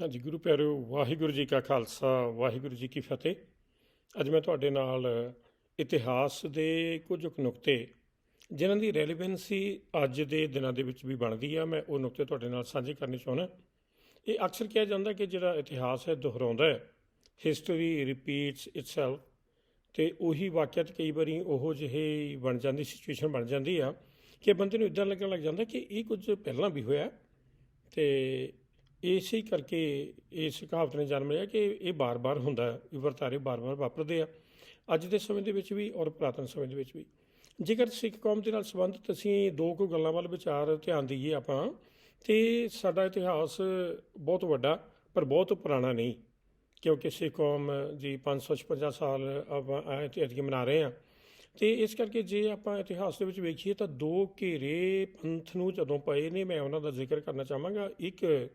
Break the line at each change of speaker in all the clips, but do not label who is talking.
ਹਾਂਜੀ, ਗੁਰੂ ਪਿਆਰਿਓ ਵਾਹਿਗੁਰੂ ਜੀ ਕਾ ਖਾਲਸਾ, ਵਾਹਿਗੁਰੂ ਜੀ ਕੀ ਫਤਿਹ। ਅੱਜ ਮੈਂ ਤੁਹਾਡੇ ਨਾਲ ਇਤਿਹਾਸ ਦੇ ਕੁਝ ਕੁ ਨੁਕਤੇ, ਜਿਨ੍ਹਾਂ ਦੀ ਰੈਲੇਵੈਂਸੀ ਅੱਜ ਦੇ ਦਿਨਾਂ ਦੇ ਵਿੱਚ ਵੀ ਬਣਦੀ ਆ, ਮੈਂ ਉਹ ਨੁਕਤੇ ਤੁਹਾਡੇ ਨਾਲ ਸਾਂਝੇ ਕਰਨੇ ਚਾਹੁੰਦਾ। ਇਹ ਅਕਸਰ ਕਿਹਾ ਜਾਂਦਾ ਕਿ ਜਿਹੜਾ ਇਤਿਹਾਸ ਹੈ, ਦੁਹਰਾਉਂਦਾ ਹੈ। ਹਿਸਟਰੀ ਰਿਪੀਟਸ ਇਟਸੈਲਫ ਤੇ ਉਹੀ ਵਾਕਿਆਤ ਕਈ ਵਾਰੀ ਉਹੋ ਜਿਹੇ ਬਣ ਜਾਂਦੀ ਸਿਚੁਏਸ਼ਨ ਬਣ ਜਾਂਦੀ ਆ ਕਿ ਬੰਦੇ ਨੂੰ ਇਦਾਂ ਲੱਗਣ ਲੱਗ ਜਾਂਦਾ ਕਿ ਇਹ ਕੁਝ ਪਹਿਲਾਂ ਵੀ ਹੋਇਆ ਤੇ ਇਸੇ ਕਰਕੇ ਇਸ ਕਹਾਵਤ ਨੇ ਜਨਮ ਲਿਆ ਕਿ ਇਹ ਬਾਰ-ਬਾਰ ਹੁੰਦਾ ਇਹ ਵਰਤਾਰੇ ਬਾਰ-ਬਾਰ ਵਾਪਰਦੇ ਆ। ਅੱਜ ਦੇ ਸਮੇਂ ਦੇ ਵਿੱਚ ਵੀ ਔਰ ਪੁਰਾਤਨ ਸਮੇਂ ਦੇ ਵਿੱਚ ਵੀ। ਜੇਕਰ ਸਿੱਖ ਕੌਮ ਦੇ ਨਾਲ ਸੰਬੰਧਿਤ ਅਸੀਂ ਦੋ ਕੁ ਗੱਲਾਂ ਵੱਲ ਵਿਚਾਰ, ਧਿਆਨ ਦਈਏ ਆਪਾਂ, ਤੇ ਸਾਡਾ ਇਤਿਹਾਸ ਬਹੁਤ ਵੱਡਾ, ਪਰ ਬਹੁਤ ਪੁਰਾਣਾ ਨਹੀਂ। ਕਿਉਂਕਿ ਸਿੱਖ ਕੌਮ ਜੀ 556 ਸਾਲ ਆਪਾਂ ਇਤਿਹਾਸ ਮਨਾ ਰਹੇ ਆ ਤੇ ਇਸ ਕਰਕੇ ਜੇ ਆਪਾਂ ਇਤਿਹਾਸ ਦੇ ਵਿੱਚ ਵੇਖੀਏ ਤਾਂ ਦੋ ਘੇਰੇ ਪੰਥ ਨੂੰ ਜਦੋਂ ਪਏ ਨੇ, ਮੈਂ ਉਹਨਾਂ ਦਾ ਜ਼ਿਕਰ ਕਰਨਾ ਚਾਹਾਂਗਾ। ਇੱਕ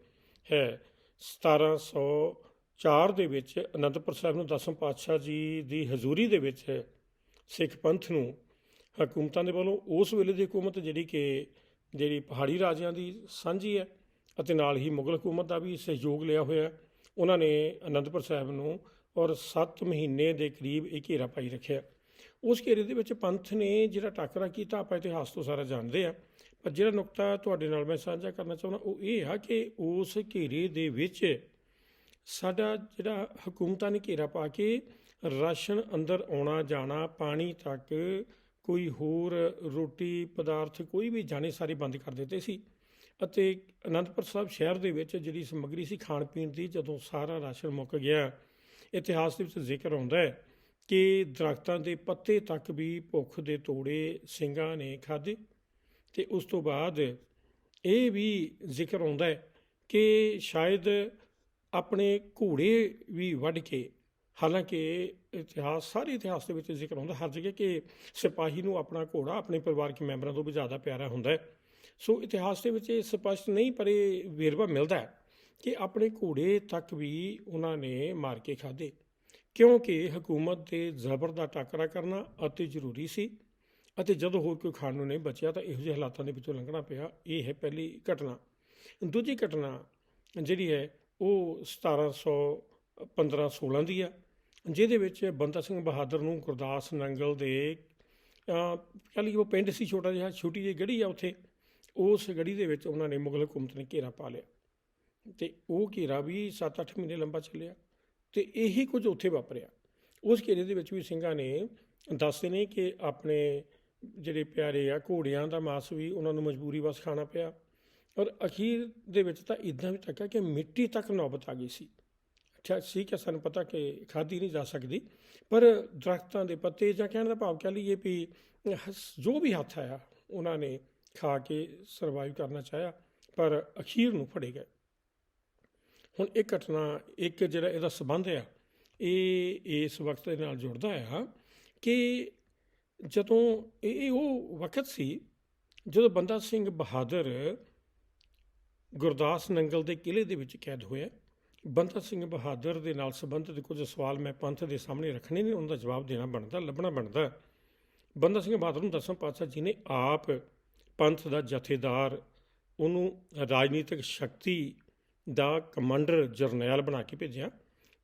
ਹੈ। 1704 ਦੇ ਵਿੱਚ ਅਨੰਦਪੁਰ ਸਾਹਿਬ ਨੂੰ ਦਸਮ ਪਾਤਸ਼ਾਹ ਜੀ ਦੀ ਹਜ਼ੂਰੀ ਦੇ ਵਿੱਚ ਸਿੱਖ ਪੰਥ ਨੂੰ ਹਕੂਮਤਾਂ ਦੇ ਵੱਲੋਂ ਉਸ ਵੇਲੇ ਦੀ ਹਕੂਮਤ ਜਿਹੜੀ ਕਿ ਜਿਹੜੀ ਪਹਾੜੀ ਰਾਜਿਆਂ ਦੀ ਸਾਂਝੀ ਹੈ ਅਤੇ ਨਾਲ ਹੀ ਮੁਗਲ ਹਕੂਮਤ ਦਾ ਵੀ ਸਹਿਯੋਗ ਲਿਆ ਹੋਇਆ ਉਹਨਾਂ ਨੇ ਅਨੰਦਪੁਰ ਸਾਹਿਬ ਨੂੰ ਔਰ 7 ਮਹੀਨੇ ਦੇ ਕਰੀਬ ਇਹ ਘੇਰਾ ਪਾਈ ਰੱਖਿਆ। ਉਸ ਘੇਰੇ ਦੇ ਵਿੱਚ ਪੰਥ ਨੇ ਜਿਹੜਾ ਟਾਕਰਾ ਕੀਤਾ, ਆਪਾਂ ਇਤਿਹਾਸ ਤੋਂ ਸਾਰਾ ਜਾਣਦੇ ਆ ਪਰ ਜਿਹੜਾ ਨੁਕਤਾ ਤੁਹਾਡੇ ਨਾਲ ਮੈਂ ਸਾਂਝਾ ਕਰਨਾ ਚਾਹੁੰਦਾ, ਉਹ ਇਹ ਆ ਕਿ ਉਸ ਘੇਰੇ ਦੇ ਵਿੱਚ ਸਾਡਾ ਜਿਹੜਾ ਹਕੂਮਤਾਂ ਨੇ ਘੇਰਾ ਪਾ ਕੇ ਰਾਸ਼ਨ ਅੰਦਰ ਆਉਣਾ, ਜਾਣਾ, ਪਾਣੀ ਤੱਕ ਕੋਈ ਹੋਰ ਰੋਟੀ, ਪਦਾਰਥ, ਕੋਈ ਵੀ ਜਾਣੇ ਸਾਰੇ ਬੰਦ ਕਰ ਦਿੱਤੇ ਸੀ। ਅਤੇ ਅਨੰਦਪੁਰ ਸਾਹਿਬ ਸ਼ਹਿਰ ਦੇ ਵਿੱਚ ਜਿਹੜੀ ਸਮੱਗਰੀ ਸੀ, ਖਾਣ ਪੀਣ ਦੀ, ਜਦੋਂ ਸਾਰਾ ਰਾਸ਼ਨ ਮੁੱਕ ਗਿਆ, ਇਤਿਹਾਸ ਦੇ ਵਿੱਚ ਜ਼ਿਕਰ ਆਉਂਦਾ ਹੈ। ਕਿ ਦਰਖਤਾਂ ਦੇ ਪੱਤੇ ਤੱਕ ਵੀ ਭੁੱਖ ਦੇ ਤੋੜੇ ਸਿੰਘਾਂ ਨੇ ਖਾਧੇ ਤੇ ਉਸ ਤੋਂ ਬਾਅਦ ਇਹ ਵੀ ਜ਼ਿਕਰ ਆਉਂਦਾ ਹੈ ਕਿ ਸ਼ਾਇਦ ਆਪਣੇ ਘੋੜੇ ਵੀ ਵੱਢ ਕੇ, ਹਾਲਾਂਕਿ ਇਤਿਹਾਸ, ਸਾਰੇ ਇਤਿਹਾਸ ਦੇ ਵਿੱਚ ਜ਼ਿਕਰ ਆਉਂਦਾ ਹਰ ਜਗ੍ਹਾ ਕਿ ਸਿਪਾਹੀ ਨੂੰ ਆਪਣਾ ਘੋੜਾ ਆਪਣੇ ਪਰਿਵਾਰਕ ਮੈਂਬਰਾਂ ਤੋਂ ਵੀ ਜ਼ਿਆਦਾ ਪਿਆਰਾ ਹੁੰਦਾ ਸੋ ਇਤਿਹਾਸ ਦੇ ਵਿੱਚ ਇਹ ਸਪਸ਼ਟ ਨਹੀਂ, ਪਰ ਇਹ ਵੇਰਵਾ ਮਿਲਦਾ ਹੈ ਕਿ ਆਪਣੇ ਘੋੜੇ ਤੱਕ ਵੀ ਉਹਨਾਂ ਨੇ ਮਾਰ ਕੇ ਖਾਧੇ। ਕਿਉਂਕਿ ਹਕੂਮਤ ਦੇ ਜ਼ਬਰ ਦਾ ਟਾਕਰਾ ਕਰਨਾ ਅਤੀ ਜ਼ਰੂਰੀ ਸੀ ਅਤੇ ਜਦੋਂ ਹੋਰ ਕੋਈ ਖਾਣ ਨੂੰ ਨਹੀਂ ਬਚਿਆ ਤਾਂ ਇਹੋ ਜਿਹੇ ਹਾਲਾਤਾਂ ਦੇ ਵਿੱਚੋਂ ਲੰਘਣਾ ਪਿਆ। ਇਹ ਹੈ ਪਹਿਲੀ ਘਟਨਾ। ਦੂਜੀ ਘਟਨਾ ਜਿਹੜੀ ਹੈ, ਉਹ 1715 16 ਦੀ ਆ, ਜਿਹਦੇ ਵਿੱਚ ਬੰਦਾ ਸਿੰਘ ਬਹਾਦਰ ਨੂੰ ਗੁਰਦਾਸ ਨੰਗਲ ਦੇ ਕਹ ਲਈ ਉਹ ਪਿੰਡ ਸੀ ਛੋਟਾ ਜਿਹਾ, ਛੋਟੀ ਜਿਹੀ ਗੜੀ ਆ ਉੱਥੇ, ਉਸ ਗੜੀ ਦੇ ਵਿੱਚ ਉਹਨਾਂ ਨੇ ਮੁਗਲ ਹਕੂਮਤ ਨੇ ਘੇਰਾ ਪਾ ਲਿਆ। ਤੇ ਉਹ ਘੇਰਾ ਵੀ 7-8 ਮਹੀਨੇ ਲੰਬਾ ਚੱਲਿਆ। ਤੇ ਇਹੀ ਕੁਝ ਉੱਥੇ ਵਾਪਰਿਆ। ਉਸ ਘੇਰੇ ਦੇ ਵਿੱਚ ਵੀ ਸਿੰਘਾਂ ਨੇ ਦੱਸਦੇ ਨੇ ਕਿ ਆਪਣੇ ਜਿਹੜੇ ਪਿਆਰੇ ਆ, ਘੋੜਿਆਂ ਦਾ ਮਾਸ ਵੀ ਉਹਨਾਂ ਨੂੰ ਮਜਬੂਰੀ ਵਸ ਖਾਣਾ ਪਿਆ। ਔਰ ਅਖੀਰ ਦੇ ਵਿੱਚ ਤਾਂ ਇਦਾਂ ਵੀ ਤੱਕਾ ਕਿ ਮਿੱਟੀ ਤੱਕ ਨੌਬਤ ਆ ਗਈ ਸੀ। ਅੱਛਾ, ਸੀ ਕਿ ਸਾਨੂੰ ਪਤਾ ਕਿ ਖਾਧੀ ਨਹੀਂ ਜਾ ਸਕਦੀ, ਪਰ ਦਰਖਤਾਂ ਦੇ ਪੱਤੇ ਜਾਂ ਕਹਿਣ ਦਾ ਭਾਵ ਕਹਿ ਲਈਏ ਵੀ ਹਸ- ਜੋ ਵੀ ਹੱਥ ਆਇਆ, ਉਹਨਾਂ ਨੇ ਖਾ ਕੇ ਸਰਵਾਈਵ ਕਰਨਾ ਚਾਹਿਆ, ਪਰ ਅਖੀਰ ਨੂੰ ਫੜੇ ਗਏ। ਹੁਣ ਇਹ ਘਟਨਾ, ਇੱਕ ਜਿਹੜਾ ਇਹਦਾ ਸਬੰਧ ਆ, ਇਹ ਇਸ ਵਕਤ ਦੇ ਨਾਲ ਜੁੜਦਾ ਆ ਕਿ ਜਦੋਂ ਇਹ ਉਹ ਵਕਤ ਸੀ ਜਦੋਂ ਬੰਦਾ ਸਿੰਘ ਬਹਾਦਰ ਗੁਰਦਾਸ ਨੰਗਲ ਦੇ ਕਿਲੇ ਦੇ ਵਿੱਚ ਕੈਦ ਹੋਇਆ। ਬੰਦਾ ਸਿੰਘ ਬਹਾਦਰ ਦੇ ਨਾਲ ਸੰਬੰਧਿਤ ਕੁਝ ਸਵਾਲ ਮੈਂ ਪੰਥ ਦੇ ਸਾਹਮਣੇ ਰੱਖਣੇ ਨੇ, ਉਹਨਾਂ ਦਾ ਜਵਾਬ ਦੇਣਾ ਬਣਦਾ, ਲੱਭਣਾ ਬਣਦਾ। ਬੰਦਾ ਸਿੰਘ ਬਹਾਦਰ ਨੂੰ ਦਸਮ ਪਾਤਸ਼ਾਹ ਜੀ ਨੇ ਆਪ ਪੰਥ ਦਾ ਜਥੇਦਾਰ, ਉਹਨੂੰ ਰਾਜਨੀਤਿਕ ਸ਼ਕਤੀ ਦਾ ਕਮਾਂਡਰ ਜਰਨੈਲ ਬਣਾ ਕੇ ਭੇਜਿਆ।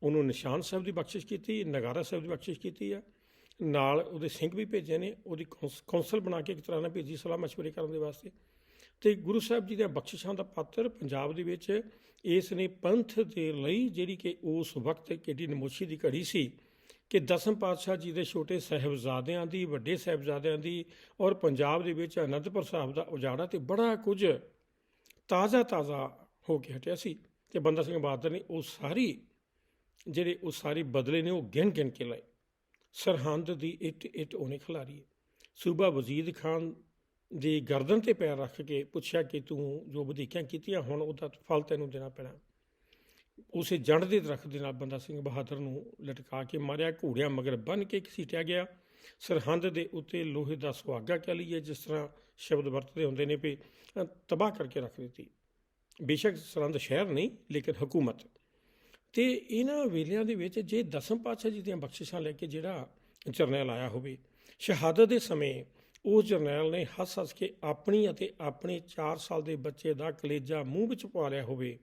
ਉਹਨੂੰ ਨਿਸ਼ਾਨ ਸਾਹਿਬ ਦੀ ਬਖਸ਼ਿਸ਼ ਕੀਤੀ, ਨਗਾਰਾ ਸਾਹਿਬ ਦੀ ਬਖਸ਼ਿਸ਼ ਕੀਤੀ ਆ। ਨਾਲ ਉਹਦੇ ਸਿੰਘ ਵੀ ਭੇਜੇ ਨੇ, ਉਹਦੀ ਕੌਂਸ- ਕੌਂਸਲ ਬਣਾ ਕੇ ਇੱਕ ਤਰ੍ਹਾਂ ਨਾਲ ਭੇਜੀ ਸਲਾਹ ਮਸ਼ਵਰੇ ਕਰਨ ਦੇ ਵਾਸਤੇ। ਤੇ ਗੁਰੂ ਸਾਹਿਬ ਜੀ ਦੇ ਬਖਸ਼ਿਸ਼ਾਂ ਦਾ ਪਾਤਰ ਪੰਜਾਬ ਦੇ ਵਿੱਚ ਇਸ ਨੇ ਪੰਥ ਦੇ ਲਈ ਜਿਹੜੀ ਕਿ ਉਸ ਵਕਤ ਕਿਹੜੀ ਨਮੋਸ਼ੀ ਦੀ ਘੜੀ ਸੀ ਕਿ ਦਸਮ ਪਾਤਸ਼ਾਹ ਜੀ ਦੇ ਛੋਟੇ ਸਾਹਿਬਜ਼ਾਦਿਆਂ ਦੀ, ਵੱਡੇ ਸਾਹਿਬਜ਼ਾਦਿਆਂ ਦੀ ਔਰ ਪੰਜਾਬ ਦੇ ਵਿੱਚ ਅਨੰਦਪੁਰ ਸਾਹਿਬ ਦਾ ਉਜਾੜਾ ਤੇ ਬੜਾ ਕੁਝ ਤਾਜ਼ਾ ਤਾਜ਼ਾ ਹੋ ਕੇ ਹਟਿਆ ਸੀ ਤੇ ਬੰਦਾ ਸਿੰਘ ਬਹਾਦਰ ਨੇ ਉਹ ਸਾਰੀ ਜਿਹੜੇ ਉਹ ਸਾਰੇ ਬਦਲੇ ਨੇ ਉਹ ਗਿਣ ਗਿਣ ਕੇ ਲਏ। ਸਰਹੰਦ ਦੀ ਇੱਟ ਇੱਟ ਉਹਨੇ ਖਿਲਾਰੀ ਸੂਬਾ ਵਜ਼ੀਦ ਖਾਨ ਦੀ ਗਰਦਨ ਤੇ ਪੈਰ ਰੱਖ ਕੇ ਪੁੱਛਿਆ ਕਿ ਤੂੰ ਜੋ ਵਧੀਕੀਆਂ ਕੀਤੀਆਂ, ਹੁਣ ਉਹਦਾ ਫਲ ਤੈਨੂੰ ਦੇਣਾ ਪੈਣਾ। ਉਸੇ ਜੰਡ ਦੇ ਦਰਖਤ ਦੇ ਨਾਲ ਬੰਦਾ ਸਿੰਘ ਬਹਾਦਰ ਨੂੰ ਲਟਕਾ ਕੇ ਮਾਰਿਆ, ਘੋੜਿਆਂ ਮਗਰ ਬੰਨ ਕੇ ਘਸੀਟਿਆ ਗਿਆ। ਸਰਹੰਦ ਦੇ ਉੱਤੇ ਲੋਹੇ ਦਾ ਸੁਹਾਗਾ ਕਹਿ ਲਈਏ, ਜਿਸ ਤਰ੍ਹਾਂ ਸ਼ਬਦ ਵਰਤਦੇ ਹੁੰਦੇ ਨੇ ਵੀ ਤਬਾਹ ਕਰਕੇ ਰੱਖ ਦਿੱਤੀ। ਬੇਸ਼ੱਕ ਸਰਹੰਦ ਸ਼ਹਿਰ ਨਹੀਂ, ਲੇਕਿਨ ਹਕੂਮਤ। ਤੇ ਇਹਨਾਂ ਵੇਲਿਆਂ ਦੇ ਵਿੱਚ ਜੇ ਦਸਮ ਪਾਤਸ਼ਾਹ ਜੀ ਦੀਆਂ ਬਖਸ਼ਿਸ਼ਾਂ ਲੈ ਕੇ ਜਿਹੜਾ ਜਰਨੈਲ ਆਇਆ ਹੋਵੇ, ਸ਼ਹਾਦਤ ਦੇ ਸਮੇਂ ਉਸ ਜਰਨੈਲ ਨੇ ਹੱਸ ਹੱਸ ਕੇ ਆਪਣੀ ਅਤੇ ਆਪਣੇ 4 ਸਾਲ ਦੇ ਬੱਚੇ ਦਾ ਕਲੇਜਾ ਮੂੰਹ ਵਿੱਚ ਪਾ ਲਿਆ ਹੋਵੇ,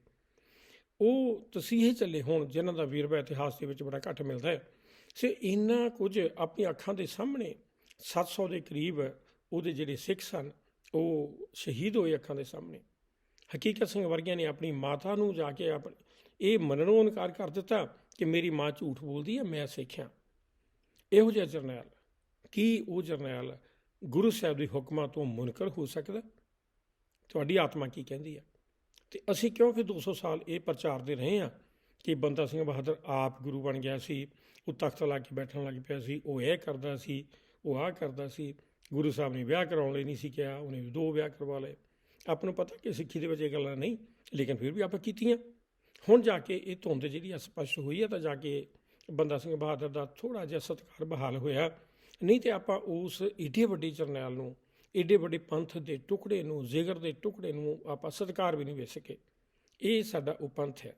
ਉਹ ਤਸੀਹੇ ਚੱਲੇ ਹੋਣ, ਜਿਨ੍ਹਾਂ ਦਾ ਵੀਰਵਾ ਇਤਿਹਾਸ ਦੇ ਵਿੱਚ ਬੜਾ ਘੱਟ ਮਿਲਦਾ ਹੈ। ਸੇ ਇੰਨਾ ਕੁਝ ਆਪਣੀ ਅੱਖਾਂ ਦੇ ਸਾਹਮਣੇ 700 ਦੇ ਕਰੀਬ ਉਹਦੇ ਜਿਹੜੇ ਸਿੱਖ ਸਨ, ਉਹ ਸ਼ਹੀਦ ਹੋਏ ਅੱਖਾਂ ਦੇ ਸਾਹਮਣੇ। ਹਕੀਕਤ ਸਿੰਘ ਵਰਗਿਆਂ ਨੇ ਆਪਣੀ ਮਾਤਾ ਨੂੰ ਜਾ ਕੇ ਆਪਣੀ ਇਹ ਮੰਨਣੋਂ ਇਨਕਾਰ ਕਰ ਦਿੱਤਾ ਕਿ ਮੇਰੀ ਮਾਂ ਝੂਠ ਬੋਲਦੀ ਹੈ ਮੈਂ ਸਿੱਖਿਆ। ਇਹੋ ਜਿਹਾ ਜਰਨੈਲ, ਕੀ ਉਹ ਜਰਨੈਲ ਗੁਰੂ ਸਾਹਿਬ ਦੇ ਹੁਕਮਾਂ ਤੋਂ ਮੁਨਕਰ ਹੋ ਸਕਦਾ? ਤੁਹਾਡੀ ਆਤਮਾ ਕੀ ਕਹਿੰਦੀ ਹੈ ਤੇ ਅਸੀਂ ਕਿਉਂਕਿ ਫਿਰ 200 ਸਾਲ ਇਹ ਪ੍ਰਚਾਰਦੇ ਰਹੇ ਹਾਂ ਕਿ ਬੰਦਾ ਸਿੰਘ ਬਹਾਦਰ ਆਪ ਗੁਰੂ ਬਣ ਗਿਆ ਸੀ, ਉਹ ਤਖਤ ਲਾ ਕੇ ਬੈਠਣ ਲੱਗ ਪਿਆ ਸੀ, ਉਹ ਇਹ ਕਰਦਾ ਸੀ, ਉਹ ਆਹ ਕਰਦਾ ਸੀ, ਗੁਰੂ ਸਾਹਿਬ ਨੇ ਵਿਆਹ ਕਰਾਉਣ ਲਈ ਨਹੀਂ ਸੀ ਕਿਹਾ, ਉਹਨੇ ਦੋ ਵਿਆਹ ਕਰਵਾ ਲਏ। ਆਪ ਨੂੰ ਪਤਾ ਕਿ ਸਿੱਖੀ ਦੇ ਵਿੱਚ ਇਹ ਗੱਲਾਂ ਨਹੀਂ, ਲੇਕਿਨ ਫਿਰ ਵੀ ਆਪਾਂ ਕੀਤੀਆਂ। ਹੁਣ ਜਾ ਕੇ ਇਹ ਧੁੰਦ ਜਿਹੜੀ ਆ, ਸਪਸ਼ਟ ਹੋਈ ਹੈ ਤਾਂ ਜਾ ਕੇ ਬੰਦਾ ਸਿੰਘ ਬਹਾਦਰ ਦਾ ਥੋੜਾ ਜਿਹਾ ਸਤਿਕਾਰ ਬਹਾਲ ਹੋਇਆ। ਨਹੀਂ ਤੇ ਆਪਾਂ ਉਸ ਏਡੇ ਵੱਡੇ ਜਰਨੈਲ ਨੂੰ, ਏਡੇ ਵੱਡੇ ਪੰਥ ਦੇ ਟੁਕੜੇ ਨੂੰ, ਜ਼ਿਗਰ ਦੇ ਟੁਕੜੇ ਨੂੰ ਆਪਾਂ ਸਤਿਕਾਰ ਵੀ ਨਹੀਂ ਵੇ ਸਕੇ। ਇਹ ਸਾਡਾ ਉਹ ਪੰਥ ਹੈ।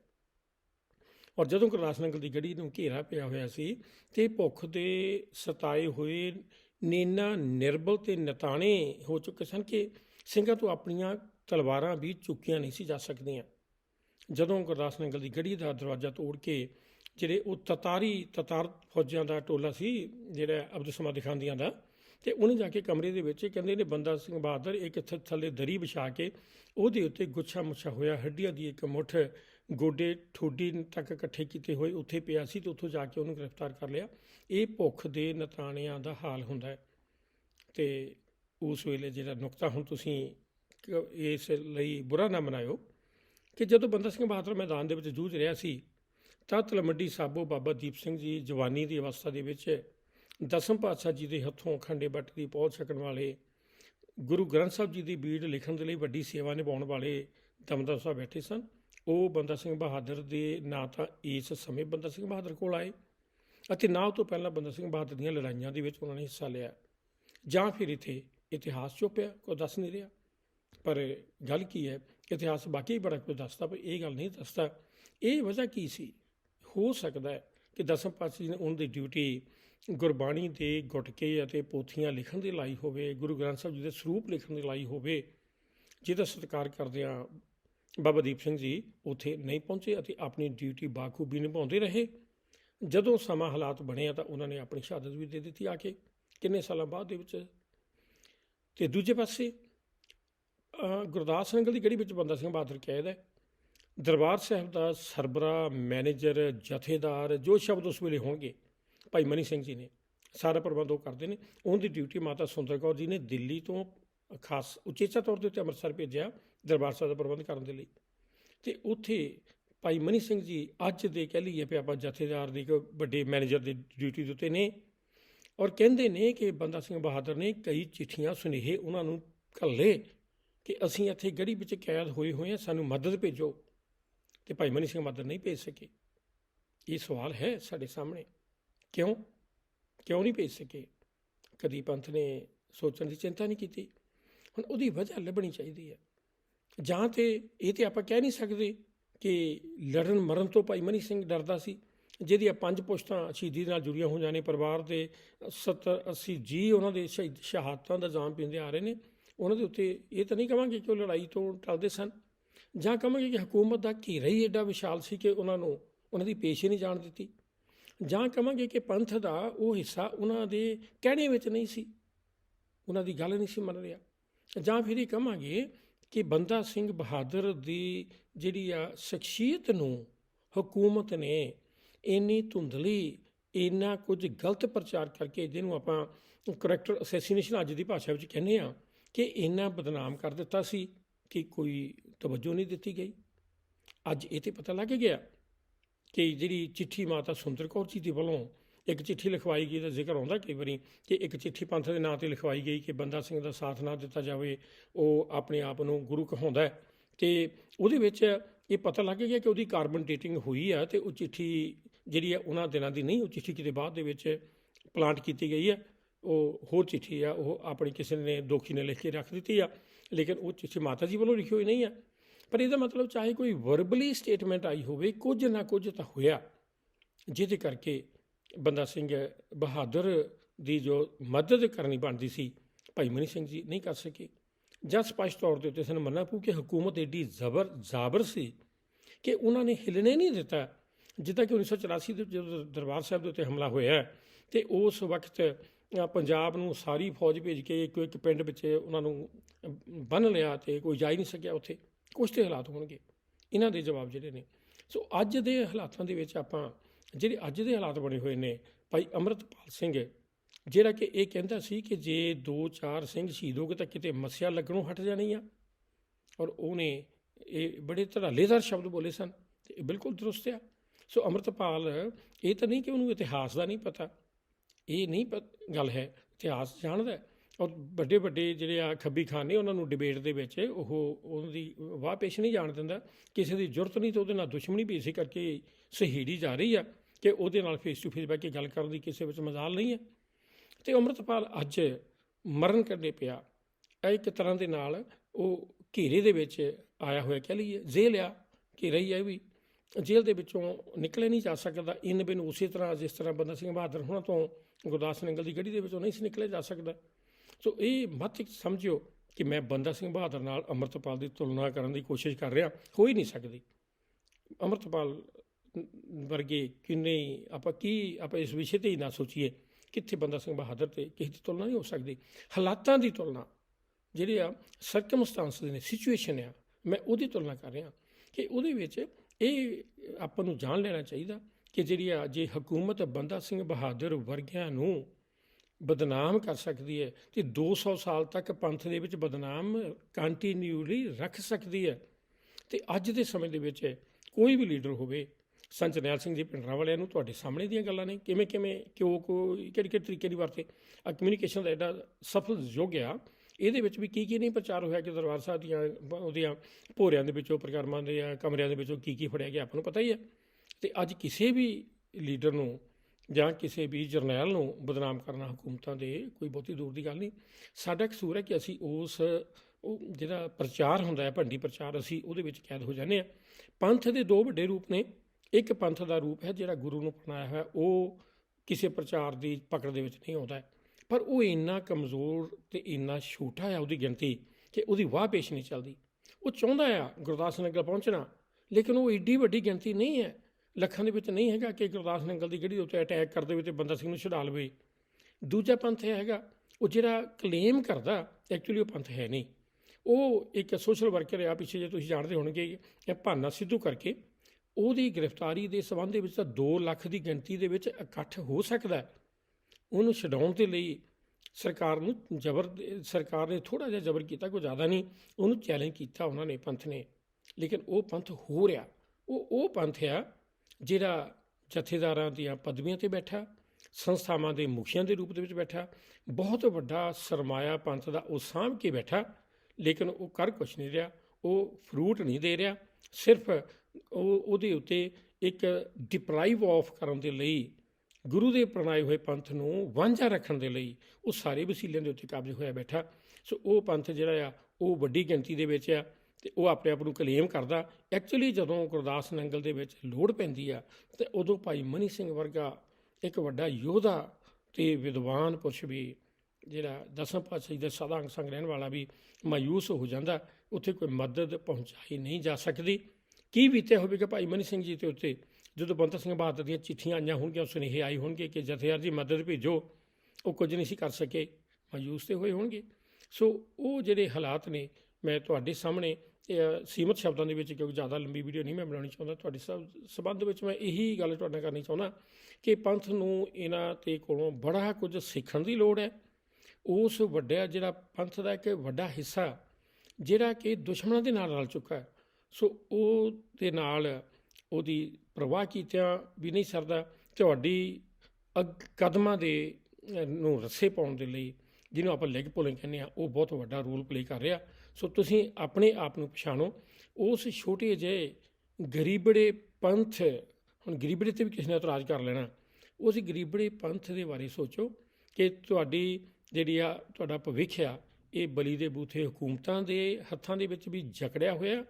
ਔਰ ਜਦੋਂ ਗੁਰਦਾਸ ਨੰਗਲ ਦੀ ਗੜੀ ਨੂੰ ਘੇਰਾ ਪਿਆ ਹੋਇਆ ਸੀ ਤੇ ਭੁੱਖ ਦੇ ਸਤਾਏ ਹੋਏ ਇੰਨਾ ਨਿਰਬਲ ਤੇ ਨਤਾਣੇ ਹੋ ਚੁੱਕੇ ਸਨ ਕਿ ਸਿੰਘਾਂ ਤੋਂ ਆਪਣੀਆਂ ਤਲਵਾਰਾਂ ਵੀ ਚੁੱਕੀਆਂ ਨਹੀਂ ਸੀ ਜਾ ਸਕਦੀਆਂ। ਜਦੋਂ ਗੁਰਦਾਸ ਨੰਗਲ ਦੀ ਗੜੀ ਦਾ ਦਰਵਾਜ਼ਾ ਤੋੜ ਕੇ ਜਿਹੜੇ ਉਹ ਤਤਾਰੀ, ਤਤਾਰ ਫੌਜਾਂ ਦਾ ਟੋਲਾ ਸੀ, ਜਿਹੜਾ ਅਬਦੁਲ ਸਮਾਦ ਖਾਂਦੀਆਂ ਦਾ, ਤੇ ਉਹਨੇ ਜਾ ਕੇ ਕਮਰੇ ਦੇ ਵਿੱਚ ਕਹਿੰਦੇ ਨੇ ਬੰਦਾ ਸਿੰਘ ਬਹਾਦਰ ਇੱਕ ਥ- ਥੱਲੇ ਦਰੀ ਵਿਛਾ ਕੇ ਉਹਦੇ ਉੱਤੇ ਗੁੱਛਾ ਮੁੱਛਾ ਹੋਇਆ, ਹੱਡੀਆਂ ਦੀ ਇੱਕ ਮੁੱਠ ਗੋਡੇ ਠੋਡੀ ਤੱਕ ਇਕੱਠੇ ਕੀਤੇ ਹੋਏ ਉੱਥੇ ਪਿਆ ਸੀ ਤੇ ਉੱਥੋਂ ਜਾ ਕੇ ਉਹਨੂੰ ਗ੍ਰਿਫਤਾਰ ਕਰ ਲਿਆ। ਇਹ ਭੁੱਖ ਦੇ ਨਤਾਣਿਆਂ ਦਾ ਹਾਲ ਹੁੰਦਾ ਹੈ ਤੇ ਉਸ ਵੇਲੇ ਜਿਹੜਾ ਨੁਕਤਾ ਹੁਣ ਤੁਸੀਂ ਇਸ ਲਈ ਬੁਰਾ ਨਾ ਮਨਾਇਓ ਕਿ ਜਦੋਂ ਬੰਦਾ ਸਿੰਘ ਬਹਾਦਰ ਮੈਦਾਨ ਦੇ ਵਿੱਚ ਜੂਝ ਰਿਹਾ ਸੀ, ਤਾਂ ਤਲਮੱਡੀ ਸਾਬੋ ਬਾਬਾ ਦੀਪ ਸਿੰਘ ਜੀ ਜਵਾਨੀ ਦੀ ਅਵਸਥਾ ਦੇ ਵਿੱਚ ਦਸਮ ਪਾਤਸ਼ਾਹ ਜੀ ਦੇ ਹੱਥੋਂ ਖੰਡੇ ਬੱਟ ਦੀ ਪਹੁੰਚ ਸਕਣ ਵਾਲੇ ਗੁਰੂ ਗ੍ਰੰਥ ਸਾਹਿਬ ਜੀ ਦੀ ਬੀੜ ਲਿਖਣ ਦੇ ਲਈ ਵੱਡੀ ਸੇਵਾ ਨਿਭਾਉਣ ਵਾਲੇ ਦਮਦਮ ਸਾਹਿਬ ਬੈਠੇ ਸਨ। ਉਹ ਬੰਦਾ ਸਿੰਘ ਬਹਾਦਰ ਦੇ ਨਾਂ ਤਾਂ ਇਸ ਸਮੇਂ ਬੰਦਾ ਸਿੰਘ ਬਹਾਦਰ ਕੋਲ ਆਏ ਅਤੇ ਨਾ ਉਹ ਤੋਂ ਪਹਿਲਾਂ ਬੰਦਾ ਸਿੰਘ ਬਹਾਦਰ ਦੀਆਂ ਲੜਾਈਆਂ ਦੇ ਵਿੱਚ ਉਹਨਾਂ ਨੇ ਹਿੱਸਾ ਲਿਆ ਜਾਂ ਫਿਰ ਇੱਥੇ ਇਤਿਹਾਸ ਚੁੱਪਿਆ ਕੋਈ ਦੱਸ ਨਹੀਂ ਰਿਹਾ। ਪਰ ਗੱਲ ਕੀ ਹੈ, ਇਤਿਹਾਸ ਬਾਕੀ ਬੜਾ ਕੁਝ ਦੱਸਦਾ, ਪਰ ਇਹ ਗੱਲ ਨਹੀਂ ਦੱਸਦਾ। ਇਹ ਵਜ੍ਹਾ ਕੀ ਸੀ? ਹੋ ਸਕਦਾ ਹੈ ਕਿ ਦਸਮ ਪਾਤਸ਼ਾਹ ਨੇ ਉਹਨਾਂ ਦੀ ਡਿਊਟੀ ਗੁਰਬਾਣੀ ਦੇ ਗੁਟਕੇ ਅਤੇ ਪੋਥੀਆਂ ਲਿਖਣ ਦੀ ਲਾਈ ਹੋਵੇ, ਗੁਰੂ ਗ੍ਰੰਥ ਸਾਹਿਬ ਜੀ ਦੇ ਸਰੂਪ ਲਿਖਣ ਦੀ ਲਾਈ ਹੋਵੇ, ਜਿਹਦਾ ਸਤਿਕਾਰ ਕਰਦਿਆਂ ਬਾਬਾ ਦੀਪ ਸਿੰਘ ਜੀ ਉੱਥੇ ਨਹੀਂ ਪਹੁੰਚੇ ਅਤੇ ਆਪਣੀ ਡਿਊਟੀ ਬਾਖੂਬੀ ਨਿਭਾਉਂਦੇ ਰਹੇ। ਜਦੋਂ ਸਮਾਂ ਹਾਲਾਤ ਬਣਿਆ ਤਾਂ ਉਹਨਾਂ ਨੇ ਆਪਣੀ ਸ਼ਹਾਦਤ ਵੀ ਦੇ ਦਿੱਤੀ ਆ ਕੇ ਕਿੰਨੇ ਸਾਲਾਂ ਬਾਅਦ ਦੇ ਵਿੱਚ? ਤੇ ਦੂਜੇ ਪਾਸੇ ਗੁਰਦਾਸ ਸਿੰਘ ਦੀ ਗੜੀ ਵਿੱਚ ਬੰਦਾ ਸਿੰਘ ਬਹਾਦਰ ਕੈਦ ਹੈ। ਦਰਬਾਰ ਸਾਹਿਬ ਦਾ ਸਰਬਰਾ ਮੈਨੇਜਰ, ਜਥੇਦਾਰ ਜੋ ਸ਼ਬਦ ਉਸ ਵੇਲੇ ਹੋਣਗੇ, ਭਾਈ ਮਨੀ ਸਿੰਘ ਜੀ ਨੇ, ਸਾਰਾ ਪ੍ਰਬੰਧ ਉਹ ਕਰਦੇ ਨੇ। ਉਹਨਾਂ ਦੀ ਡਿਊਟੀ ਮਾਤਾ ਸੁੰਦਰ ਕੌਰ ਜੀ ਨੇ ਦਿੱਲੀ ਤੋਂ ਖਾਸ ਉਚੇਚਾ ਤੌਰ ਦੇ ਉੱਤੇ ਅੰਮ੍ਰਿਤਸਰ ਭੇਜਿਆ। ਦਰਬਾਰ ਸਾਹਿਬ ਦਾ ਪ੍ਰਬੰਧ ਕਰਨ ਦੇ ਲਈ। ਤੇ ਉੱਥੇ ਭਾਈ ਮਨੀ ਸਿੰਘ ਜੀ ਅੱਜ ਦੇ ਕਹਿ ਲਈਏ ਵੀ ਆਪਾਂ ਜਥੇਦਾਰ ਦੇ ਇੱਕ ਵੱਡੇ ਮੈਨੇਜਰ ਦੀ ਡਿਊਟੀ ਦੇ ਉੱਤੇ ਨੇ ਔਰ ਕਹਿੰਦੇ ਨੇ ਕਿ ਬੰਦਾ ਸਿੰਘ ਬਹਾਦਰ ਨੇ ਕਈ ਚਿੱਠੀਆਂ ਸੁਨੇਹੇ ਉਹਨਾਂ ਨੂੰ ਘੱਲੇ ਕਿ ਅਸੀਂ ਇੱਥੇ ਗੜੀ ਵਿੱਚ ਕੈਦ ਹੋਏ ਹੋਏ ਹਾਂ, ਸਾਨੂੰ ਮਦਦ ਭੇਜੋ। ਤੇ ਭਾਈ ਮਨੀ ਸਿੰਘ ਮਦਦ ਨਹੀਂ ਭੇਜ ਸਕੇ। ਇਹ ਸਵਾਲ ਹੈ ਸਾਡੇ ਸਾਹਮਣੇ। ਕਿਉਂ? ਕਿਉਂ ਨਹੀਂ ਭੇਜ ਸਕੇ? ਕਦੀ ਪੰਥ ਨੇ ਸੋਚਣ ਦੀ ਚਿੰਤਾ ਨਹੀਂ ਕੀਤੀ। ਹੁਣ ਉਹਦੀ ਵਜ੍ਹਾ ਲੱਭਣੀ ਚਾਹੀਦੀ ਹੈ। ਜਾਂ ਤੇ ਇਹ ਤੇ ਆਪਾਂ ਕਹਿ ਨਹੀਂ ਸਕਦੇ ਕਿ ਲੜਨ ਮਰਨ ਤੋਂ ਭਾਈ ਮਨੀ ਸਿੰਘ ਡਰਦਾ ਸੀ ਜਿਹਦੀਆਂ ਪੰਜ ਪੁਸ਼ਤਾਂ ਸ਼ਹੀਦੀ ਨਾਲ ਜੁੜੀਆਂ ਹੋਈਆਂ ਨੇ, ਪਰਿਵਾਰ ਦੇ 70 80 ਜੀ ਉਹਨਾਂ ਦੇ ਸ਼ਹੀਦ ਸ਼ਹਾਦਤਾਂ ਦਾ ਜਾਮ ਪੀਂਦੇ ਆ ਰਹੇ ਨੇ। ਉਹਨਾਂ ਦੇ ਉੱਤੇ ਇਹ ਤਾਂ ਨਹੀਂ ਕਹਾਂਗੇ ਕਿ ਉਹ ਲੜਾਈ ਤੋਂ ਟਲਦੇ ਸਨ, ਜਾਂ ਕਹਾਂਗੇ ਕਿ ਹਕੂਮਤ ਦਾ ਘੇਰਾ ਹੀ ਐਡਾ ਵਿਸ਼ਾਲ ਸੀ ਕਿ ਉਹਨਾਂ ਨੂੰ ਉਹਨਾਂ ਦੀ ਪੇਸ਼ ਹੀ ਨਹੀਂ ਜਾਣ ਦਿੱਤੀ। ਜਾਂ ਕਹਾਂਗੇ ਕਿ ਪੰਥ ਦਾ ਉਹ ਹਿੱਸਾ ਉਹਨਾਂ ਦੇ ਕਹਿਣੇ ਵਿੱਚ ਨਹੀਂ ਸੀ, ਉਹਨਾਂ ਦੀ ਗੱਲ ਨਹੀਂ ਸੀ ਮੰਨ ਰਿਹਾ। ਜਾਂ ਫਿਰ ਇਹ ਕਹਾਂਗੇ ਕਿ ਬੰਦਾ ਸਿੰਘ ਬਹਾਦਰ ਦੀ ਜਿਹੜੀ ਆ ਸ਼ਖਸੀਅਤ ਨੂੰ ਹਕੂਮਤ ਨੇ ਇੰਨੀ ਧੁੰਦਲੀ, ਇੰਨਾ ਕੁਝ ਗਲਤ ਪ੍ਰਚਾਰ ਕਰਕੇ ਜਿਹਨੂੰ ਆਪਾਂ ਕਰੈਕਟਰ ਅਸੈਸੀਨੇਸ਼ਨ ਅੱਜ ਦੀ ਭਾਸ਼ਾ ਵਿੱਚ ਕਹਿੰਦੇ ਆ, ਕਿ ਇੰਨਾ ਬਦਨਾਮ ਕਰ ਦਿੱਤਾ ਸੀ ਕਿ ਕੋਈ ਤਵੱਜੋ ਨਹੀਂ ਦਿੱਤੀ ਗਈ। ਅੱਜ ਇਹ ਤੇ ਪਤਾ ਲੱਗ ਗਿਆ ਕਿ ਜਿਹੜੀ ਚਿੱਠੀ ਮਾਤਾ ਸੁੰਦਰ ਕੌਰ ਜੀ ਦੇ ਵੱਲੋਂ ਇੱਕ ਚਿੱਠੀ ਲਿਖਵਾਈ ਗਈ ਦਾ ਜ਼ਿਕਰ ਆਉਂਦਾ ਕਈ ਵਾਰੀ ਕਿ ਇੱਕ ਚਿੱਠੀ ਪੰਥ ਦੇ ਨਾਂ ਤੇ ਲਿਖਵਾਈ ਗਈ ਕਿ ਬੰਦਾ ਸਿੰਘ ਦਾ ਸਾਥ ਨਾ ਦਿੱਤਾ ਜਾਵੇ, ਉਹ ਆਪਣੇ ਆਪ ਨੂੰ ਗੁਰੂ ਕਹਾਉਂਦਾ ਹੈ। ਤੇ ਉਹਦੇ ਵਿੱਚ ਇਹ ਪਤਾ ਲੱਗ ਗਿਆ ਕਿ ਉਹਦੀ ਕਾਰਬਨ ਡੇਟਿੰਗ ਹੋਈ ਆ ਤੇ ਉਹ ਚਿੱਠੀ ਜਿਹੜੀ ਆ ਉਹਨਾਂ ਦਿਨਾਂ ਦੀ ਨਹੀਂ, ਉਹ ਚਿੱਠੀ ਕਿਤੇ ਬਾਅਦ ਦੇ ਵਿੱਚ ਪਲਾਂਟ ਕੀਤੀ ਗਈ ਹੈ ਉਹ ਹੋਰ ਚਿੱਠੀ ਆ, ਉਹ ਆਪਣੀ ਕਿਸੇ ਨੇ ਦੋਖੀ ਨੇ ਲਿਖ ਕੇ ਰੱਖ ਦਿੱਤੀ ਆ, ਲੇਕਿਨ ਉਹ ਚਿੱਠੀ ਮਾਤਾ ਜੀ ਵੱਲੋਂ ਲਿਖੀ ਹੋਈ ਨਹੀਂ ਆ। ਪਰ ਇਹਦਾ ਮਤਲਬ ਚਾਹੇ ਕੋਈ ਵਰਬਲੀ ਸਟੇਟਮੈਂਟ ਆਈ ਹੋਵੇ, ਕੁਝ ਨਾ ਕੁਝ ਤਾਂ ਹੋਇਆ। ਜਿਹਦੇ ਕਰਕੇ ਬੰਦਾ ਸਿੰਘ ਬਹਾਦਰ ਦੀ ਜੋ ਮਦਦ ਕਰਨੀ ਬਣਦੀ ਸੀ, ਭਾਈ ਮਨੀ ਸਿੰਘ ਜੀ ਨਹੀਂ ਕਰ ਸਕੇ। ਜਾਂ ਸਪਸ਼ਟ ਤੌਰ ਦੇ ਉੱਤੇ ਸਾਨੂੰ ਮੰਨਣਾ ਪਊ ਕਿ ਹਕੂਮਤ ਏਡੀ ਜ਼ਬਰ, ਜ਼ਾਬਰ ਸੀ ਕਿ ਉਹਨਾਂ ਨੇ ਹਿਲਣੇ ਨਹੀਂ ਦਿੱਤਾ। ਜਿੱਦਾਂ ਕਿ 1984 ਦੇ ਜਦੋਂ ਦਰਬਾਰ ਸਾਹਿਬ ਦੇ ਉੱਤੇ ਹਮਲਾ ਹੋਇਆ ਤੇ ਉਸ ਵਕਤ ਪੰਜਾਬ ਨੂੰ ਸਾਰੀ ਫੌਜ ਭੇਜ ਕੇ ਇੱਕ ਇੱਕ ਪਿੰਡ ਵਿੱਚ ਉਹਨਾਂ ਨੂੰ ਬੰਨ ਲਿਆ ਤੇ ਕੋਈ ਜਾ ਹੀ ਨਹੀਂ ਸਕਿਆ ਉੱਥੇ। ਕੁਛ ਤੇ ਹਾਲਾਤ ਹੋਣਗੇ। ਇਹਨਾਂ ਦੇ ਜਵਾਬ ਜਿਹੜੇ ਨੇ। ਸੋ ਅੱਜ ਦੇ ਹਾਲਾਤਾਂ ਦੇ ਵਿੱਚ ਆਪਾਂ ਜਿਹੜੇ ਅੱਜ ਦੇ ਹਾਲਾਤ ਬਣੇ ਹੋਏ ਨੇ, ਭਾਈ ਅਮਰਤਪਾਲ ਸਿੰਘ, ਜਿਹੜਾ ਕਿ ਇਹ ਕਹਿੰਦਾ ਸੀ ਕਿ ਜੇ ਦੋ ਚਾਰ ਸਿੰਘ ਸ਼ਹੀਦ ਹੋ ਗਏ ਤਾਂ ਕਿਤੇ ਮੱਸਿਆ ਲੱਗਣੋਂ ਹਟ ਜਾਣੀ ਆ। ਔਰ ਉਹਨੇ ਇਹ ਬੜੇ ਧੜਾਲੇਦਾਰ ਸ਼ਬਦ ਬੋਲੇ ਸਨ ਤੇ ਇਹ ਬਿਲਕੁਲ ਦਰੁਸਤ ਆ। ਸੋ ਅਮਰਤਪਾਲ, ਇਹ ਤਾਂ ਨਹੀਂ ਕਿ ਉਹਨੂੰ ਇਤਿਹਾਸ ਦਾ ਨਹੀਂ ਪਤਾ, ਇਹ ਨਹੀਂ ਪ- ਗੱਲ ਹੈ, ਇਤਿਹਾਸ ਜਾਣਦਾ ਔਰ ਵੱਡੇ ਵੱਡੇ ਜਿਹੜੇ ਆ ਖੱਬੀ ਖਾਨ ਨੇ ਉਹਨਾਂ ਨੂੰ ਡਿਬੇਟ ਦੇ ਵਿੱਚ ਉਹ ਉਹਦੀ ਵਾਹ ਪੇਸ਼ ਨਹੀਂ ਜਾਣ ਦਿੰਦਾ, ਕਿਸੇ ਦੀ ਜ਼ਰੂਰਤ ਨਹੀਂ ਤੇ ਉਹਦੇ ਨਾਲ ਦੁਸ਼ਮਣੀ ਵੀ ਇਸੇ ਕਰਕੇ ਸਹੀੜੀ ਜਾ ਰਹੀ ਆ ਕਿ ਉਹਦੇ ਨਾਲ ਫੇਸ ਟੂ ਫੇਸ ਬਹਿ ਕੇ ਗੱਲ ਕਰਨ ਦੀ ਕਿਸੇ ਵਿੱਚ ਮਜ਼ਾਲ ਨਹੀਂ ਹੈ। ਤੇ ਅੰਮ੍ਰਿਤਪਾਲ ਅੱਜ ਮਰਨ ਕਰਨੇ ਪਿਆ। ਇਹ ਇੱਕ ਤਰ੍ਹਾਂ ਦੇ ਨਾਲ ਉਹ ਘੇਰੇ ਦੇ ਵਿੱਚ ਆਇਆ ਹੋਇਆ ਕਹਿ ਲਈਏ, ਜੇਲ੍ਹ ਆ, ਘੇਰਾ ਹੀ ਹੈ ਵੀ। ਜੇਲ੍ਹ ਦੇ ਵਿੱਚੋਂ ਨਿਕਲੇ ਨਹੀਂ ਜਾ ਸਕਦਾ। ਇਨ ਬਿਨ ਉਸੇ ਤਰ੍ਹਾਂ, ਜਿਸ ਤਰ੍ਹਾਂ ਬੰਦਾ ਸਿੰਘ ਬਹਾਦਰ ਹੋਣਾ ਤੋਂ ਗੁਰਦਾਸ ਨੰਗਲ ਦੀ ਗੜੀ ਦੇ ਵਿੱਚੋਂ ਨਹੀਂ ਸੀ ਨਿਕਲੇ ਜਾ ਸਕਦਾ। ਸੋ ਇਹ ਮਤ ਸਮਝਿਓ ਕਿ ਮੈਂ ਬੰਦਾ ਸਿੰਘ ਬਹਾਦਰ ਨਾਲ ਅੰਮ੍ਰਿਤਪਾਲ ਦੀ ਤੁਲਨਾ ਕਰਨ ਦੀ ਕੋਸ਼ਿਸ਼ ਕਰ ਰਿਹਾ, ਹੋ ਹੀ ਨਹੀਂ ਸਕਦੀ। ਅੰਮ੍ਰਿਤਪਾਲ ਵਰਗੇ ਕਿੰਨੇ ਆਪਾਂ ਕੀ ਆਪਾਂ ਇਸ ਵਿਸ਼ੇ ਤੇ ਹੀ ਨਾ ਸੋਚੀਏ, ਕਿੱਥੇ ਬੰਦਾ ਸਿੰਘ ਬਹਾਦਰ ਤੇ ਕਿਸੇ ਦੀ ਤੁਲਨਾ ਨਹੀਂ ਹੋ ਸਕਦੀ। ਹਾਲਾਤਾਂ ਦੀ ਤੁਲਨਾ, ਜਿਹੜੇ ਆ ਸਰਕਮਸਟੈਂਸ ਦੇ ਨੇ ਸਿਚੁਏਸ਼ਨ ਆ, ਮੈਂ ਉਹਦੀ ਤੁਲਨਾ ਕਰ ਰਿਹਾ ਕਿ ਉਹਦੇ ਵਿੱਚ ਇਹ ਆਪਾਂ ਨੂੰ ਜਾਣ ਲੈਣਾ ਚਾਹੀਦਾ ਕਿ ਜਿਹੜੀ ਆ ਜੇ ਹਕੂਮਤ ਬੰਦਾ ਸਿੰਘ ਬਹਾਦਰ ਵਰਗਿਆਂ ਨੂੰ ਬਦਨਾਮ ਕਰ ਸਕਦੀ ਹੈ ਤੇ 200 ਸਾਲ ਤੱਕ ਪੰਥ ਦੇ ਵਿੱਚ ਬਦਨਾਮ ਕੰਟੀਨਿਊਲੀ ਰੱਖ ਸਕਦੀ ਹੈ, ਤੇ ਅੱਜ ਦੇ ਸਮੇਂ ਦੇ ਵਿੱਚ ਕੋਈ ਵੀ ਲੀਡਰ ਹੋਵੇ ਸੰਤ ਜਰਨੈਲ ਸਿੰਘ ਜੀ ਪਿੰਡਰਾਂ ਵਾਲਿਆਂ ਨੂੰ ਤੁਹਾਡੇ ਸਾਹਮਣੇ ਦੀਆਂ ਗੱਲਾਂ ਨੇ, ਕਿਵੇਂ ਕਿਵੇਂ, ਕਿਉਂ ਕੋ, ਕਿਹੜੇ ਕਿਹੜੇ ਤਰੀਕੇ ਦੀ ਵਰਤੇ ਆ ਕਮਿਊਨੀਕੇਸ਼ਨ ਦਾ ਐਡਾ ਸਫਲ ਯੁੱਗ ਆ, ਇਹਦੇ ਵਿੱਚ ਵੀ ਕੀ ਕੀ ਨਹੀਂ ਪ੍ਰਚਾਰ ਹੋਇਆ ਕਿ ਦਰਬਾਰ ਸਾਹਿਬ ਦੀਆਂ, ਉਹਦੀਆਂ ਭੋਰਿਆਂ ਦੇ ਵਿੱਚੋਂ ਪ੍ਰਕਰਮਾਂ ਦੇ ਜਾਂ ਕਮਰਿਆਂ ਦੇ ਵਿੱਚੋਂ ਕੀ ਕੀ ਫੜਿਆ ਗਿਆ, ਆਪਾਂ ਨੂੰ ਪਤਾ ਹੀ ਹੈ ਤੇ ਅੱਜ ਕਿਸੇ ਵੀ ਲੀਡਰ ਨੂੰ ਜਾਂ ਕਿਸੇ ਵੀ ਜਰਨੈਲ ਨੂੰ ਬਦਨਾਮ ਕਰਨਾ ਹਕੂਮਤਾਂ ਦੇ ਕੋਈ ਬਹੁਤੀ ਦੂਰ ਦੀ ਗੱਲ ਨਹੀਂ। ਸਾਡਾ ਕਸੂਰ ਹੈ ਕਿ ਅਸੀਂ ਉਸ, ਉਹ ਜਿਹੜਾ ਪ੍ਰਚਾਰ ਹੁੰਦਾ ਹੈ, ਭੰਡੀ ਪ੍ਰਚਾਰ, ਅਸੀਂ ਉਹਦੇ ਵਿੱਚ ਕੈਦ ਹੋ ਜਾਂਦੇ ਆ ਪੰਥ ਦੇ ਦੋ ਵੱਡੇ ਰੂਪ ਨੇ। ਇੱਕ ਪੰਥ ਦਾ ਰੂਪ ਹੈ ਜਿਹੜਾ ਗੁਰੂ ਨੂੰ ਅਪਣਾਇਆ ਹੋਇਆ, ਉਹ ਕਿਸੇ ਪ੍ਰਚਾਰ ਦੀ ਪਕੜ ਦੇ ਵਿੱਚ ਨਹੀਂ ਆਉਂਦਾ ਪਰ ਉਹ ਇੰਨਾ ਕਮਜ਼ੋਰ ਤੇ ਇੰਨਾ ਛੋਟਾ ਹੈ ਉਹਦੀ ਗਿਣਤੀ ਕਿ ਉਹਦੀ ਵਾਹ ਪੇਸ਼ ਨਹੀਂ ਚੱਲਦੀ। ਉਹ ਚਾਹੁੰਦਾ ਆ ਗੁਰਦਾਸ ਨਗਰ ਪਹੁੰਚਣਾ, ਲੇਕਿਨ ਉਹ ਏਡੀ ਵੱਡੀ ਗਿਣਤੀ ਨਹੀਂ ਹੈ। ਲੱਖਾਂ ਦੇ ਵਿੱਚ ਨਹੀਂ ਹੈਗਾ ਕਿ ਗੁਰਦਾਸ ਨਗਰ ਦੀ ਗੜੀ ਦੇ ਉੱਤੇ ਅਟੈਕ ਕਰ ਦੇਵੇ ਤੇ ਬੰਦਾ ਸਿੰਘ ਨੂੰ ਛਡਾ ਲਵੇ। ਦੂਜਾ ਪੰਥ ਇਹ ਹੈਗਾ, ਉਹ ਜਿਹੜਾ ਕਲੇਮ ਕਰਦਾ ਐਕਚੁਅਲੀ ਉਹ ਪੰਥ ਹੈ ਨਹੀਂ। ਉਹ ਇੱਕ ਸੋਸ਼ਲ ਵਰਕਰ ਆ, ਪਿੱਛੇ ਜੇ ਤੁਸੀਂ ਜਾਣਦੇ ਹੋਣਗੇ, ਇਹ ਭਾਨਾ ਸਿੱਧੂ ਕਰਕੇ ਉਹਦੀ ਗ੍ਰਿਫਤਾਰੀ ਦੇ ਸਬੰਧ ਦੇ ਵਿੱਚ ਤਾਂ 2 ਲੱਖ ਦੀ ਗਿਣਤੀ ਦੇ ਵਿੱਚ ਇਕੱਠ ਹੋ ਸਕਦਾ ਉਹਨੂੰ ਛਡਾਉਣ ਦੇ ਲਈ ਸਰਕਾਰ ਨੂੰ ਜ਼ਬਰ ਸਰਕਾਰ ਨੇ ਥੋੜਾ ਜਿਹਾ ਜ਼ਬਰ ਕੀਤਾ, ਕੋਈ ਜ਼ਿਆਦਾ ਨਹੀਂ। ਉਹਨੂੰ ਚੈਲੰਜ ਕੀਤਾ ਉਹਨਾਂ ਨੇ, ਪੰਥ ਨੇ। ਲੇਕਿਨ ਉਹ ਪੰਥ ਹੋ ਰਿਹਾ। ਉਹ ਉਹ ਪੰਥ ਆ ਜਿਹੜਾ ਜਥੇਦਾਰਾਂ ਦੀਆਂ ਪਦਵੀਆਂ ਤੇ ਬੈਠਾ, ਸੰਸਥਾਵਾਂ ਦੇ ਮੁਖੀਆਂ ਦੇ ਰੂਪ ਦੇ ਵਿੱਚ ਬੈਠਾ, ਬਹੁਤ ਵੱਡਾ ਸਰਮਾਇਆ ਪੰਥ ਦਾ ਉਹ ਸਾਂਭ ਕੇ ਬੈਠਾ, ਲੇਕਿਨ ਉਹ ਕਰ ਕੁਛ ਨਹੀਂ ਰਿਹਾ। ਉਹ ਫਰੂਟ ਨਹੀਂ ਦੇ ਰਿਹਾ। ਸਿਰਫ ਉਹ, ਉਹਦੇ ਉੱਤੇ ਇੱਕ ਡਿਪਰਾਈਵ ਆਫ ਕਰਨ ਦੇ ਲਈ, ਗੁਰੂ ਦੇ ਪ੍ਰਣਾਏ ਹੋਏ ਪੰਥ ਨੂੰ ਵਾਂਝਾ ਰੱਖਣ ਦੇ ਲਈ ਉਹ ਸਾਰੇ ਵਸੀਲਿਆਂ ਦੇ ਉੱਤੇ ਕਾਬਜ ਹੋਇਆ ਬੈਠਾ। ਸੋ ਉਹ ਪੰਥ ਜਿਹੜਾ ਆ, ਉਹ ਵੱਡੀ ਗਿਣਤੀ ਦੇ ਵਿੱਚ ਆ ਤੇ ਉਹ ਆਪਣੇ ਆਪ ਨੂੰ ਕਲੇਮ ਕਰਦਾ। ਐਕਚੁਅਲੀ ਜਦੋਂ ਗੁਰਦਾਸ ਨੰਗਲ ਦੇ ਵਿੱਚ ਲੋੜ ਪੈਂਦੀ ਆ, ਤੇ ਉਦੋਂ ਭਾਈ ਮਨੀ ਸਿੰਘ ਵਰਗਾ ਇੱਕ ਵੱਡਾ ਯੋਧਾ ਤੇ ਵਿਦਵਾਨ ਪੁਰਸ਼ ਵੀ ਜਿਹੜਾ ਦਸਮ ਪਾਤਸ਼ਾਹੀ ਦਾ ਸਦਾ ਅੰਗ ਸੰਗ ਰਹਿਣ ਵਾਲਾ ਵੀ ਮਾਯੂਸ ਹੋ ਜਾਂਦਾ, ਉੱਥੇ ਕੋਈ ਮਦਦ ਪਹੁੰਚਾਈ ਨਹੀਂ ਜਾ ਸਕਦੀ। ਕੀ ਬੀਤਿਆ ਹੋਵੇਗਾ ਭਾਈ ਮਨੀ ਸਿੰਘ ਜੀ ਦੇ ਉੱਤੇ ਜਦੋਂ ਬੰਤਾ ਸਿੰਘ ਬਹਾਦਰ ਦੀਆਂ ਚਿੱਠੀਆਂ ਆਈਆਂ ਹੋਣਗੀਆਂ ਸੁਨੇਹੇ ਆਏ ਹੋਣਗੇ ਕਿ ਜਥੇਦਾਰ ਜੀ ਮਦਦ ਭੇਜੋ, ਉਹ ਕੁਝ ਨਹੀਂ ਸੀ ਕਰ ਸਕੇ, ਮਾਯੂਸ ਤੇ ਹੋਏ ਹੋਣਗੇ। ਸੋ ਉਹ ਜਿਹੜੇ ਹਾਲਾਤ ਨੇ, ਮੈਂ ਤੁਹਾਡੇ ਸਾਹਮਣੇ, ਇਹ ਸੀਮਤ ਸ਼ਬਦਾਂ ਦੇ ਵਿੱਚ, ਕਿਉਂਕਿ ਜ਼ਿਆਦਾ ਲੰਬੀ ਵੀਡੀਓ ਨਹੀਂ ਮੈਂ ਬਣਾਉਣੀ ਚਾਹੁੰਦਾ, ਤੁਹਾਡੇ ਸਭ, ਸਬੰਧ ਵਿੱਚ ਮੈਂ ਇਹੀ ਗੱਲ ਤੁਹਾਡੇ ਨਾਲ ਕਰਨੀ ਚਾਹੁੰਦਾ ਕਿ ਪੰਥ ਨੂੰ ਇਹਨਾਂ ਤੇ ਕੋਲੋਂ ਬੜਾ ਕੁਝ ਸਿੱਖਣ ਦੀ ਲੋੜ ਹੈ। ਉਸ ਵੱਡਾ ਜਿਹੜਾ ਪੰਥ ਦਾ ਇੱਕ ਵੱਡਾ ਹਿੱਸਾ, ਜਿਹੜਾ ਕਿ ਦੁਸ਼ਮਣਾਂ ਦੇ ਨਾਲ ਰਲ ਚੁੱਕਾ ਹੈ। ਸੋ ਉਹ ਦੇ ਨਾਲ ਉਹਦੀ ਪ੍ਰਵਾਹ ਕੀਤਿਆਂ ਵੀ ਨਹੀਂ ਸਰਦਾ, ਤੁਹਾਡੀ ਅਗ- ਕਦਮਾਂ ਦੇ ਨੂੰ ਰੱਸੇ ਪਾਉਣ ਦੇ ਲਈ ਜਿਹਨੂੰ ਆਪਾਂ ਲੈਗ ਪੁਲਿੰਗ ਕਹਿੰਦੇ ਆ, ਉਹ ਬਹੁਤ ਵੱਡਾ ਰੋਲ ਪਲੇ ਕਰ ਰਿਹਾ। ਸੋ ਤੁਸੀਂ ਆਪਣੇ ਆਪ ਨੂੰ ਪਛਾਣੋ। ਉਸ ਛੋਟੇ ਜਿਹੇ ਗਰੀਬੜੇ ਪੰਥ, ਹੁਣ ਗਰੀਬੜੇ ਤੇ ਵੀ ਕਿਸੇ ਨੇ ਇਤਰਾਜ਼ ਕਰ ਲੈਣਾ, ਉਸ ਗਰੀਬੜੇ ਪੰਥ ਦੇ ਬਾਰੇ ਸੋਚੋ ਕਿ ਤੁਹਾਡੀ ਜਿਹੜੀ ਆ, ਤੁਹਾਡਾ ਭਵਿੱਖ ਆ, ਇਹ ਬਲੀ ਦੇ ਬੂਥੇ ਹਕੂਮਤਾਂ ਦੇ ਹੱਥਾਂ ਦੇ ਵਿੱਚ ਵੀ ਜਕੜਿਆ ਹੋਇਆ।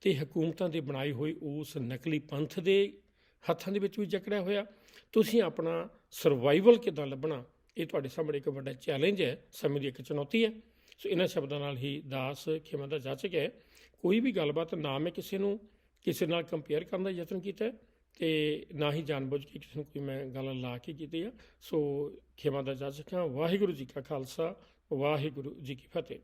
ਤੇ ਹਕੂਮਤਾਂ ਦੇ ਬਣਾਈ ਹੋਈ ਉਸ ਨਕਲੀ ਪੰਥ ਦੇ ਹੱਥਾਂ ਦੇ ਵਿੱਚ ਵੀ ਜਕੜਿਆ ਹੋਇਆ। ਤੁਸੀਂ ਆਪਣਾ ਸਰਵਾਈਵਲ ਕਿੱਦਾਂ ਲੱਭਣਾ? ਇਹ ਤੁਹਾਡੇ ਸਾਹਮਣੇ ਇੱਕ ਵੱਡਾ ਚੈਲੰਜ ਹੈ। ਸਮੇਂ ਦੀ ਇੱਕ ਚੁਣੌਤੀ ਹੈ। ਸੋ ਇਹਨਾਂ ਸ਼ਬਦਾਂ ਨਾਲ ਹੀ ਦਾਸ ਖਿਮਾ ਦਾ ਜਾਚਕ ਹੈ। ਕੋਈ ਵੀ ਗੱਲਬਾਤ ਨਾ ਮੈਂ ਕਿਸੇ ਨੂੰ ਕਿਸੇ ਨਾਲ ਕੰਪੇਅਰ ਕਰਨ ਦਾ ਯਤਨ ਕੀਤਾ ਹੈ ਤੇ ਨਾ ਹੀ ਜਾਣਬੁੱਝ ਕੇ ਕਿਸੇ ਨੂੰ ਕੋਈ ਮੈਂ ਗੱਲ ਲਾ ਕੇ ਕੀਤੀ ਆ। ਸੋ ਖਿਮਾ ਦਾ ਜਾਚਕ ਹਾਂ। ਵਾਹਿਗੁਰੂ ਜੀ ਕਾ ਖਾਲਸਾ, ਵਾਹਿਗੁਰੂ ਜੀ ਕੀ ਫਤਿਹ।